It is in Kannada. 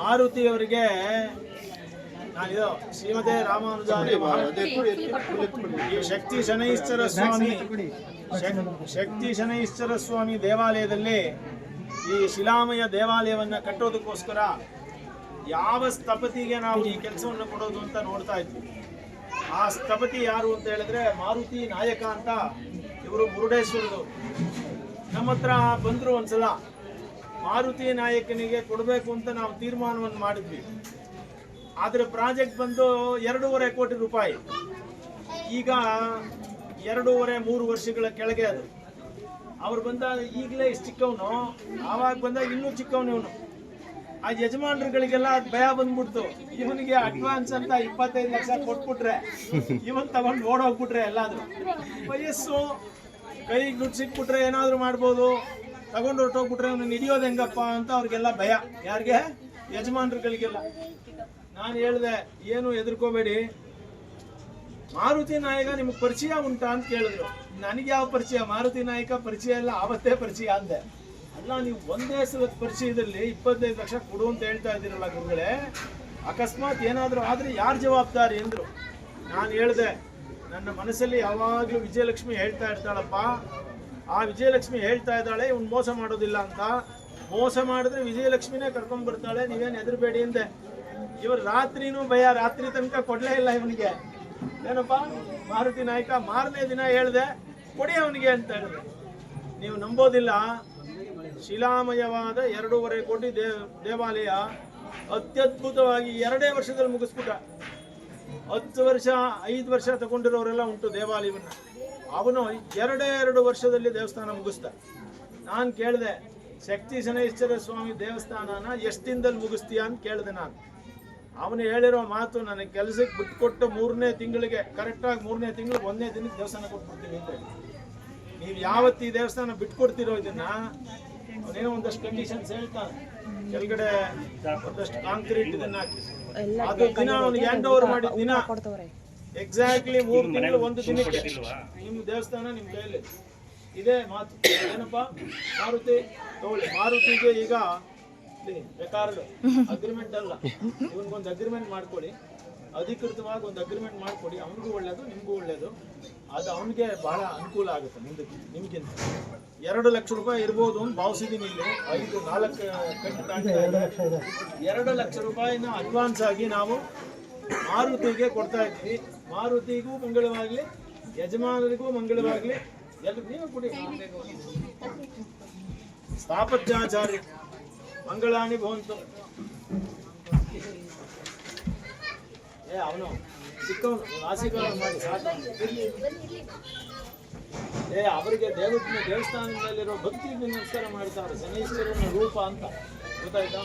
ಮಾರುತಿಯವರಿಗೆ ನಾನಿದು ಶ್ರೀಮತಿ ರಾಮಾನುಜಾರಿ ಈ ಶಕ್ತಿ ಶನೈಶ್ವರ ಸ್ವಾಮಿ ಶಕ್ತಿ ಶನೈಶ್ವರ ಸ್ವಾಮಿ ದೇವಾಲಯದಲ್ಲಿ ಈ ಶಿಲಾಮಯ ದೇವಾಲಯವನ್ನ ಕಟ್ಟೋದಕ್ಕೋಸ್ಕರ ಯಾವ ಸ್ಥಪತಿಗೆ ನಾವು ಈ ಕೆಲಸವನ್ನು ಕೊಡೋದು ಅಂತ ನೋಡ್ತಾ ಇದ್ವಿ. ಆ ಸ್ಥಪತಿ ಯಾರು ಅಂತ ಹೇಳಿದ್ರೆ ಮಾರುತಿ ನಾಯಕ ಅಂತ ಇವರು ಮುರುಡೇಶ್ವರದವರು ನಮ್ಮ ಹತ್ರ ಬಂದರು ಒಂದ್ಸಲ ಮಾರುತಿ ನಾಯಕನಿಗೆ ಕೊಡಬೇಕು ಅಂತ ನಾವು ತೀರ್ಮಾನವನ್ನು ಮಾಡಿದ್ವಿ. ಆದರೆ ಪ್ರಾಜೆಕ್ಟ್ ಬಂದು ಎರಡೂವರೆ ಕೋಟಿ ರೂಪಾಯಿ. ಈಗ ಎರಡೂವರೆ, ಮೂರು ವರ್ಷಗಳ ಕೆಳಗೆ ಅದು. ಅವ್ರು ಬಂದಾಗ ಈಗಲೇ ಇಷ್ಟು ಚಿಕ್ಕವನು, ಆವಾಗ ಬಂದಾಗ ಇನ್ನೂ ಚಿಕ್ಕವನು ಇವನು. ಆ ಯಜಮಾನರುಗಳಿಗೆಲ್ಲ ಭಯ ಬಂದ್ಬಿಡ್ತು. ಇವನಿಗೆ ಅಡ್ವಾನ್ಸ್ ಅಂತ ಇಪ್ಪತ್ತೈದು ಲಕ್ಷ ಕೊಟ್ಬಿಟ್ರೆ, ಇವನ್ ತಗೊಂಡು ಓಡೋಗ್ಬಿಟ್ರೆ ಎಲ್ಲಾದರೂ. ವಯಸ್ಸು, ಕೈಗೆ ದುಡ್ಡು ಸಿಕ್ಬಿಟ್ರೆ ಏನಾದರೂ ಮಾಡ್ಬೋದು. ತಗೊಂಡು ಹೊರಟೋಗ್ಬಿಟ್ರೆ ಇವನು ಹಿಡಿಯೋದು ಹೆಂಗಪ್ಪ ಅಂತ ಅವ್ರಿಗೆಲ್ಲ ಭಯ. ಯಾರಿಗೆ? ಯಜಮಾನ್ರುಗಳಿಗೆಲ್ಲ. ನಾನು ಹೇಳಿದೆ, ಏನು ಎದುರ್ಕೋಬೇಡಿ. ಮಾರುತಿ ನಾಯಕ ನಿಮ್ಗೆ ಪರಿಚಯ ಉಂಟಾ ಅಂತ ಕೇಳಿದ್ರು. ನನಗೆ ಯಾವ ಪರಿಚಯ? ಮಾರುತಿ ನಾಯಕ ಪರಿಚಯ ಎಲ್ಲ ಆವತ್ತೇ ಪರಿಚಯ ಅಂದೆ. ಅಲ್ಲ, ನೀವು ಒಂದೇ ಸಲ ಪರಿಚಯದಲ್ಲಿ ಇಪ್ಪತ್ತೈದು ಲಕ್ಷ ಕೊಡು ಅಂತ ಹೇಳ್ತಾ ಇದ್ದೀರಲ್ಲ ಗುರುಗಳೇ. ಅಕಸ್ಮಾತ್ ಏನಾದರೂ ಆದರೆ ಯಾರು ಜವಾಬ್ದಾರಿ ಅಂದರು. ನಾನು ಹೇಳಿದೆ, ನನ್ನ ಮನಸ್ಸಲ್ಲಿ ಯಾವಾಗಲೂ ವಿಜಯಲಕ್ಷ್ಮಿ ಹೇಳ್ತಾ ಇರ್ತಾಳಪ್ಪ. ಆ ವಿಜಯಲಕ್ಷ್ಮಿ ಹೇಳ್ತಾ ಇದ್ದಾಳೆ, ಇವ್ನು ಮೋಸ ಮಾಡೋದಿಲ್ಲ ಅಂತ. ಮೋಸ ಮಾಡಿದ್ರೆ ವಿಜಯಲಕ್ಷ್ಮಿನೇ ಕರ್ಕೊಂಡ್ ಬರ್ತಾಳೆ, ನೀವೇನು ಹೆದರ್ಬೇಡಿ ಅಂದೆ. ಇವರು ರಾತ್ರಿನೂ ಭಯ, ರಾತ್ರಿ ತನಕ ಕೊಡ್ಲೇ ಇಲ್ಲ ಇವನಿಗೆ. ಏನಪ್ಪ, ಮಾರುತಿ ನಾಯಕ ಮಾರನೇ ದಿನ ಹೇಳ್ದೆ, ಕೊಡಿ ಅವನಿಗೆ ಅಂತ ಹೇಳಿದೆ ನೀವು ನಂಬೋದಿಲ್ಲ, ಶಿಲಾಮಯವಾದ ಎರಡೂವರೆ ಕೋಟಿ ದೇವ್, ದೇವಾಲಯ ಅತ್ಯದ್ಭುತವಾಗಿ ಎರಡೇ ವರ್ಷದಲ್ಲಿ ಮುಗಿಸ್ಬಿಟ್ಟ. ಹತ್ತು ವರ್ಷ, ಐದು ವರ್ಷ ತಗೊಂಡಿರೋರೆಲ್ಲ ಉಂಟು ದೇವಾಲಯವನ್ನ. ಅವನು ಎರಡೇ ಎರಡು ವರ್ಷದಲ್ಲಿ ದೇವಸ್ಥಾನ ಮುಗಿಸ್ತಾ ನಾನು ಕೇಳಿದೆ ಶಕ್ತಿ ಶನೈಶ್ವರ ಸ್ವಾಮಿ ದೇವಸ್ಥಾನನ ಎಷ್ಟು ದಿನದಲ್ಲಿ ಮುಗಿಸ್ತೀಯ? ಅಂತ ಕೇಳಿದೆ ನಾನು. ಅವನು ಹೇಳಿರೋ ಮಾತು ನನಗೆ ಕೆಲಸಕ್ಕೆ ಬಿಟ್ಕೊಟ್ಟು ಮೂರನೇ ತಿಂಗಳಿಗೆ ಕರೆಕ್ಟಾಗಿ ಮೂರನೇ ತಿಂಗಳು ಒಂದನೇ ದಿನಕ್ಕೆ ದೇವಸ್ಥಾನ ಕೊಟ್ಬಿಡ್ತೀನಿ ಅಂತ ಹೇಳಿ ನೀವು ಯಾವತ್ತು ಈ ದೇವಸ್ಥಾನ ಬಿಟ್ಕೊಡ್ತಿರೋ ಇದನ್ನ ಅವನೇನೋ ಒಂದಷ್ಟು ಕಂಡೀಷನ್ಸ್ ಹೇಳ್ತಾನೆ. ಕೆಳಗಡೆ ಒಂದಷ್ಟು ಕಾಂಕ್ರೀಟ್ ಇದನ್ನ ಹಾಕಿ. ಅದು ದಿನ ಅವ್ನಿಗೆ ಹ್ಯಾಂಡ್ ಓವರ್ ಮಾಡಿದ ದಿನ ಎಕ್ಸಾಕ್ಟ್ಲಿ ಮೂರು ತಿಂಗಳು ಒಂದು ದಿನಕ್ಕೆ. ನಿಮ್ಮ ದೇವಸ್ಥಾನ ನಿಮ್ಮ ಕೈಯಲ್ಲಿ. ಇದೇ ಮಾತು. ಏನಪ್ಪ? ಮಾರುತಿ ತಗೊಳ್ಳಿ. ಮಾರುತಿಗೆ ಈಗ ರೆಕಾರ್ಡ್ ಅಗ್ರಿಮೆಂಟ್ ಅಲ್ಲ. ಇವನ್ಗೊಂದು ಅಗ್ರಿಮೆಂಟ್ ಮಾಡ್ಕೊಳ್ಳಿ ಅಧಿಕೃತವಾಗಿ ಒಂದು ಅಗ್ರಿಮೆಂಟ್ ಮಾಡ್ಕೊಡಿ. ಅವನಿಗೂ ಒಳ್ಳೇದು ನಿಮಗೂ ಒಳ್ಳೇದು. ಅದು ಅವನಿಗೆ ಬಹಳ ಅನುಕೂಲ ಆಗುತ್ತೆ ಮುಂದಕ್ಕೆ ನಿಮ್ಗಿಂತ. ಎರಡು ಲಕ್ಷ ರೂಪಾಯಿ ಇರ್ಬೋದು ಅಂತ ಭಾವಿಸಿದ್ದೀನಿ ಇಲ್ಲಿ. ಐದು ನಾಲ್ಕು ಕಟ್ಟು. ಎರಡು ಲಕ್ಷ ರೂಪಾಯಿನ ಅಡ್ವಾನ್ಸ್ ಆಗಿ ನಾವು ಮಾರುತಿಗೆ ಕೊಡ್ತಾ ಇದ್ವಿ. ಮಾರುತಿಗೂ ಮಂಗಳವಾಗಲಿ, ಯಜಮಾನರಿಗೂ ಮಂಗಳವಾಗಲಿ ಎಲ್ಲರಿಗೂ ಸ್ಥಾಪತ್ಯಾಚಾರ್ಯ ಮಂಗಳಾನಿ ಭವಂತು. ಅವನು ಸಿಕ್ಕವನು ಆಶೀರ್ವಾದ ಮಾಡಿ ಏ, ಅವರಿಗೆ ದೇವತ್ನ ದೇವಸ್ಥಾನದಲ್ಲಿರೋ ಭಕ್ತಿ ನಮಸ್ಕಾರ ಮಾಡ್ತಾರೆ, ಶನೈಶ್ವರನ ರೂಪ ಅಂತ. ಗೊತ್ತಾಯ್ತಾ?